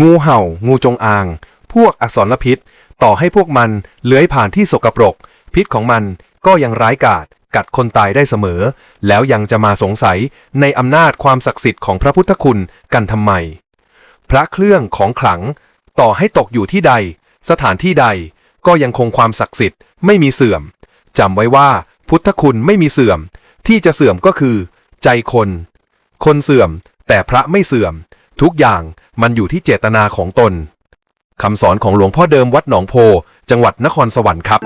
งูเห่า งูจงอาง พวกอสรพิษ ต่อให้พวกมันเลื้อยผ่านที่สกปรก พิษของมันก็ยังร้ายกาจกัดคนตายได้เสมอ แล้วยังจะมาสงสัยในอำนาจความศักดิ์สิทธิ์ของพระพุทธคุณกันทำไม พระเครื่องของขลัง ต่อให้ตกอยู่ที่ใด สถานที่ใด ก็ยังคงความศักดิ์สิทธิ์ไม่มีเสื่อมจำไว้ว่าพุทธคุณไม่มีเสื่อม ที่จะเสื่อมก็คือ ใจคน คนเสื่อมแต่พระไม่เสื่อม ทุกอย่างมันอยู่ที่เจตนาของตนคำสอนของหลวงพ่อเดิมวัดหนองโพ จังหวัดนครสวรรค์ครับ